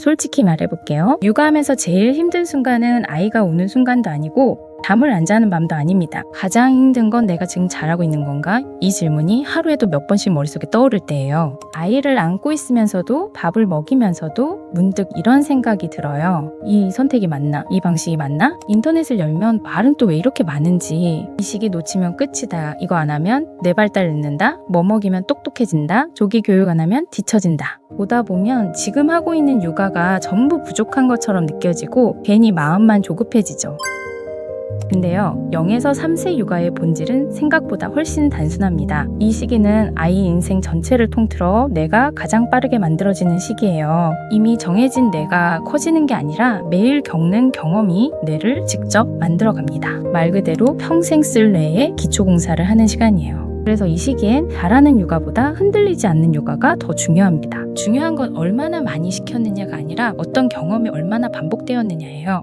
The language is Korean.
솔직히 말해볼게요. 육아하면서 제일 힘든 순간은 아이가 우는 순간도 아니고 잠을 안 자는 밤도 아닙니다. 가장 힘든 건 내가 지금 잘하고 있는 건가? 이 질문이 하루에도 몇 번씩 머릿속에 떠오를 때예요. 아이를 안고 있으면서도 밥을 먹이면서도 문득 이런 생각이 들어요. 이 선택이 맞나? 이 방식이 맞나? 인터넷을 열면 말은 또 왜 이렇게 많은지 이 시기 놓치면 끝이다. 이거 안 하면 내 발달 늦는다. 뭐 먹이면 똑똑해진다. 조기 교육 안 하면 뒤처진다. 보다 보면 지금 하고 있는 육아가 전부 부족한 것처럼 느껴지고 괜히 마음만 조급해지죠. 근데요, 0에서 3세 육아의 본질은 생각보다 훨씬 단순합니다. 이 시기는 아이 인생 전체를 통틀어 내가 가장 빠르게 만들어지는 시기예요. 이미 정해진 내가 커지는 게 아니라 매일 겪는 경험이 뇌를 직접 만들어갑니다. 말 그대로 평생 쓸 뇌에 기초공사를 하는 시간이에요. 그래서 이 시기엔 잘하는 육아보다 흔들리지 않는 육아가 더 중요합니다. 중요한 건 얼마나 많이 시켰느냐가 아니라 어떤 경험이 얼마나 반복되었느냐예요.